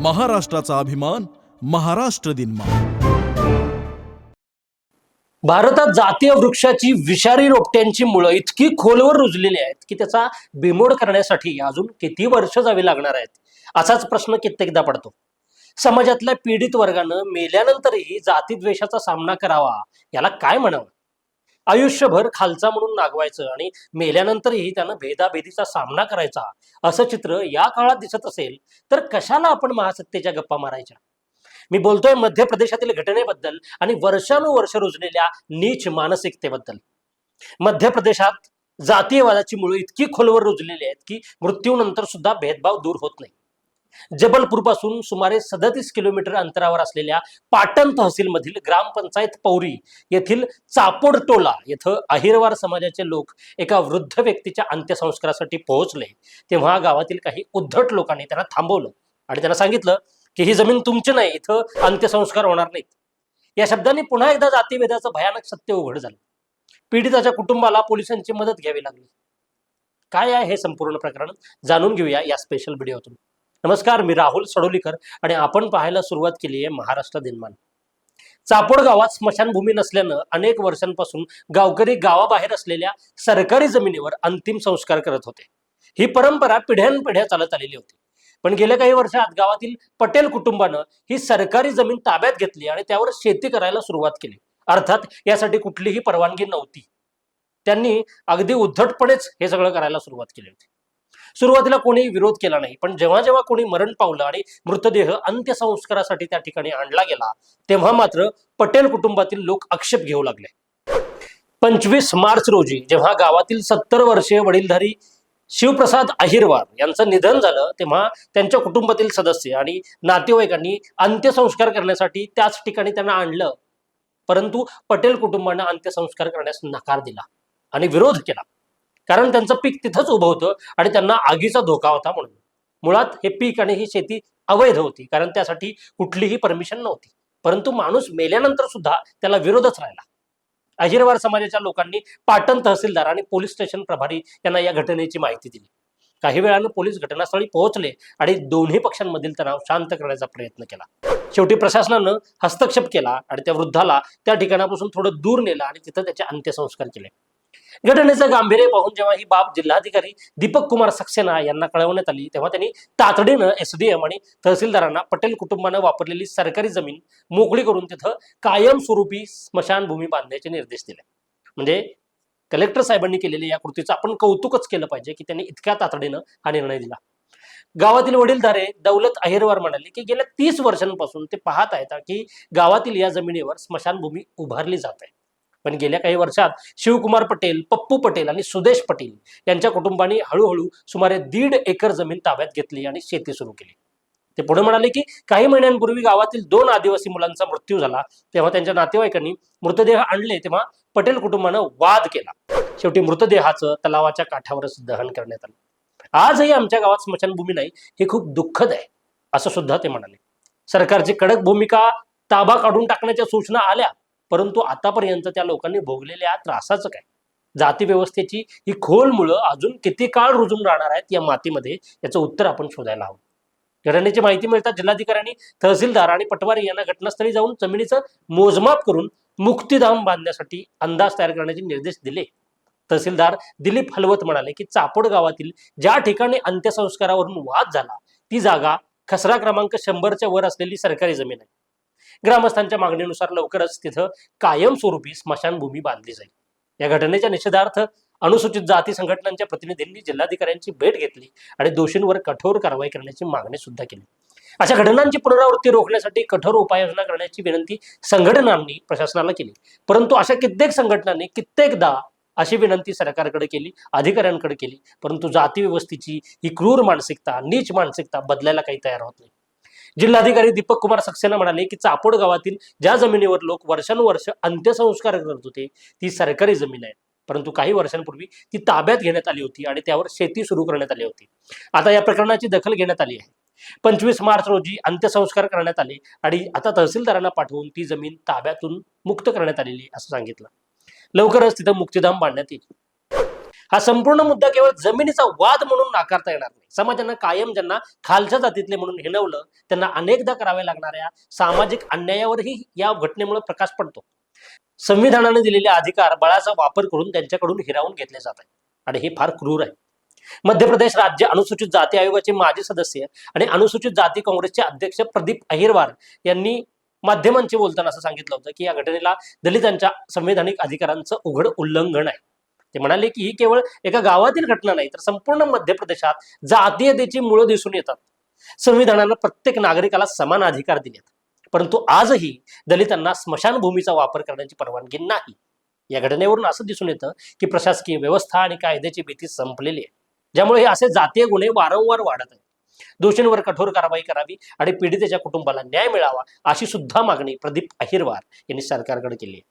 महाराष्ट्राचा अभिमान महाराष्ट्र दिन भारतात जातीय वृक्षाची विषारी रोपट्यांची मुळं इतकी खोलवर रुजलेली आहेत की त्याचा बिमोड करण्यासाठी अजून किती वर्ष जावी लागणार आहेत? असाच प्रश्न कित्येकदा पडतो. समाजातल्या पीडित वर्गानं मेल्यानंतरही जातीद्वेषाचा सामना करावा याला काय म्हणावं? आयुष्यभर खालचा म्हणून नागवायचं आणि मेल्यानंतरही त्यानं भेदाभेदीचा सामना करायचा असं चित्र या काळात दिसत असेल तर कशाला आपण महासत्तेच्या गप्पा मारायच्या? मी बोलतोय मध्य प्रदेशातील घटनेबद्दल आणि वर्षानुवर्ष रुजलेल्या नीच मानसिकतेबद्दल. मध्य प्रदेशात जातीयवादाची मुळे इतकी खोलवर रुजलेली आहेत की मृत्यूनंतर सुद्धा भेदभाव दूर होत नाही. जबलपूरपासून सुमारे सदतीस किलोमीटर अंतरावर असलेल्या पाटण तहसीलमधील ग्रामपंचायत पौरी येथील चापोड टोला येथं अहिरवार समाजाचे लोक एका वृद्ध व्यक्तीच्या अंत्यसंस्कारासाठी पोहोचले. तेव्हा गावातील काही उद्धट लोकांनी त्यांना थांबवलं आणि त्यांना सांगितलं की ही जमीन तुमची नाही इथं अंत्यसंस्कार होणार नाहीत. या शब्दांनी पुन्हा एकदा जातीभेदाचं भयानक सत्य उघड झालं. पीडिताच्या कुटुंबाला पोलिसांची मदत घ्यावी लागली. काय आहे हे संपूर्ण प्रकरण? जाणून घेऊया या स्पेशल व्हिडिओतून नमस्कार मी राहुल सडोलीकर आणि आपण पाहायला सुरुवात केली आहे महाराष्ट्र दिनमान. चापोड गावात स्मशानभूमी नसल्यानं अनेक वर्षांपासून गावकरी गावाबाहेर असलेल्या सरकारी जमिनीवर अंतिम संस्कार करत होते. ही परंपरा पिढ्यानपिढ्या चालत आलेली होती. पण गेल्या काही वर्षात गावातील पटेल कुटुंबानं ही सरकारी जमीन ताब्यात घेतली आणि त्यावर शेती करायला सुरुवात केली. अर्थात यासाठी कुठलीही परवानगी नव्हती. त्यांनी अगदी उद्धटपणेच हे सगळं करायला सुरुवात केली होती. सुरुवातीला कोणी विरोध केला नाही पण जेव्हा जेव्हा कोणी मरण पावलं आणि मृतदेह अंत्यसंस्कारासाठी त्या ठिकाणी आणला गेला तेव्हा मात्र पटेल कुटुंबातील लोक आक्षेप घेऊ लागले. पंचवीस मार्च रोजी जेव्हा गावातील सत्तर वर्षीय वडीलधारी शिवप्रसाद अहिरवार यांचं निधन झालं तेव्हा त्यांच्या कुटुंबातील सदस्य आणि नातेवाईकांनी अंत्यसंस्कार करण्यासाठी त्याच ठिकाणी त्यांना आणलं. परंतु पटेल कुटुंबानं अंत्यसंस्कार करण्यास नकार दिला आणि विरोध केला. कारण त्यांचं पीक तिथंच उभं होतं आणि त्यांना आगीचा धोका होता म्हणून. मुळात हे पीक आणि ही शेती अवैध होती कारण त्यासाठी कुठलीही परमिशन नव्हती. परंतु माणूस मेल्यानंतर सुद्धा त्याला विरोधच राहिला. अहिरवार समाजाच्या लोकांनी पाटण तहसीलदार आणि पोलीस स्टेशन प्रभारी यांना या घटनेची माहिती दिली. काही वेळानं पोलीस घटनास्थळी पोहोचले आणि दोन्ही पक्षांमधील तणाव शांत करण्याचा प्रयत्न केला. शेवटी प्रशासनानं हस्तक्षेप केला आणि त्या वृद्धाला त्या ठिकाणापासून थोडं दूर नेलं आणि तिथं त्याचे अंत्यसंस्कार केले. घटनेचं गांभीर्य पाहून जेव्हा ही बाब जिल्हाधिकारी दीपक कुमार सक्सेना यांना कळवण्यात आली तेव्हा त्यांनी तातडीनं एसडीएम आणि तहसीलदारांना पटेल कुटुंबानं वापरलेली सरकारी जमीन मोकळी करून तिथं कायमस्वरूपी स्मशानभूमी बांधण्याचे निर्देश दिले. म्हणजे कलेक्टर साहेबांनी केलेल्या या कृतीचं आपण कौतुकच केलं पाहिजे की त्यांनी इतक्या तातडीनं हा निर्णय दिला. गावातील वडीलधारे दौलत अहिरवार म्हणाले की गेल्या तीस वर्षांपासून ते पाहत आहेत की गावातील या जमिनीवर स्मशानभूमी उभारली जात आहे. पण गेल्या काही वर्षात शिवकुमार पटेल पप्पू पटेल आणि सुदेश पटेल यांच्या कुटुंबाने हळूहळू सुमारे दीड एकर जमीन ताब्यात घेतली आणि शेती सुरू केली. ते पुढे म्हणाले की काही महिन्यांपूर्वी गावातील दोन आदिवासी मुलांचा मृत्यू झाला. तेव्हा त्यांच्या नातेवाईकांनी मृतदेह आणले तेव्हा पटेल कुटुंबानं वाद केला. शेवटी मृतदेहाचं तलावाच्या काठावरच दहन करण्यात आलं. आजही आमच्या गावात स्मशानभूमी नाही हे खूप दुःखद आहे असं सुद्धा ते म्हणाले. सरकारची कडक भूमिका ताबा काढून टाकण्याच्या सूचना आल्या. परंतु आतापर्यंत त्या लोकांनी भोगलेल्या त्रासाचं काय? जाती व्यवस्थेची ही खोल मुळं अजून किती काळ रुजून राहणार आहेत या मातीमध्ये याचं उत्तर आपण शोधायला हवं. घटनेची माहिती मिळतात जिल्हाधिकाऱ्यांनी तहसीलदार आणि पटवारी यांना घटनास्थळी जाऊन जमिनीचं मोजमाप करून मुक्तीधाम बांधण्यासाठी अंदाज तयार करण्याचे निर्देश दिले. तहसीलदार दिलीप हलवत म्हणाले की चापोड गावातील ज्या ठिकाणी अंत्यसंस्कारावरून वाद झाला ती जागा खसरा क्रमांक शंभरच्या वर असलेली सरकारी जमीन आहे. ग्रामस्थांच्या मागणीनुसार लवकरच तिथं कायमस्वरूपी स्मशानभूमी बांधली जाईल. या घटनेच्या निषेधार्थ अनुसूचित जाती संघटनांच्या प्रतिनिधींनी जिल्हाधिकाऱ्यांची भेट घेतली आणि दोषींवर कठोर कारवाई करण्याची मागणी सुद्धा केली. अशा घटनांची पुनरावृत्ती रोखण्यासाठी कठोर उपाययोजना करण्याची विनंती संघटनांनी प्रशासनाला केली. परंतु अशा कित्येक संघटनांनी कित्येकदा अशी विनंती सरकारकडे केली अधिकाऱ्यांकडे केली परंतु जाती व्यवस्थेची ही क्रूर मानसिकता नीच मानसिकता बदलायला काही तयार होत नाही. जिल्हाधिकारी दीपक कुमार सक्सेना म्हणाले की चापोड गावातील ज्या जमिनीवर लोक वर्षानुवर्ष अंत्यसंस्कार करत होते ती सरकारी जमीन आहे. परंतु काही वर्षांपूर्वी ती ताब्यात घेण्यात आली होती आणि त्यावर शेती सुरू करण्यात आली होती. आता या प्रकरणाची दखल घेण्यात आली आहे. पंचवीस मार्च रोजी अंत्यसंस्कार करण्यात आले आणि आता तहसीलदारांना पाठवून ती जमीन ताब्यातून मुक्त करण्यात आलेली आहे असं सांगितलं. लवकरच तिथं मुक्तीधाम बांधण्यात येईल. हा संपूर्ण मुद्दा केवळ जमिनीचा वाद म्हणून नाकारता येणार नाही. समाजानं कायम ज्यांना खालच्या जातीतले म्हणून हिणवलं त्यांना अनेकदा कराव्या लागणाऱ्या सामाजिक अन्यायावरही या घटनेमुळे प्रकाश पडतो. संविधानाने दिलेले अधिकार बळाचा वापर करून त्यांच्याकडून हिरावून घेतले जात आहेत. आणि हे फार क्रूर आहे. मध्य प्रदेश राज्य अनुसूचित जाती आयोगाचे माजी सदस्य आणि अनुसूचित जाती काँग्रेसचे अध्यक्ष प्रदीप अहिरवार यांनी माध्यमांशी बोलताना असं सांगितलं होतं की या घटनेला दलितांच्या संवैधानिक अधिकारांचं उघड उल्लंघन आहे. ते म्हणाले की ही केवळ एका गावातील घटना नाही तर संपूर्ण मध्य प्रदेशात जातीयतेची मुळं दिसून येतात. संविधानानं प्रत्येक नागरिकाला समान अधिकार दिलेत. परंतु आजही दलितांना स्मशानभूमीचा वापर करण्याची परवानगी नाही. या घटनेवरून असं दिसून येतं की प्रशासकीय व्यवस्था आणि कायद्याची भीती संपलेली आहे. ज्यामुळे हे असे जातीय गुन्हे वारंवार वाढत आहेत. दोषींवर कठोर कारवाई करावी आणि पीडितेच्या कुटुंबाला न्याय मिळावा अशी सुद्धा मागणी प्रदीप अहिरवार यांनी सरकारकडे केली आहे.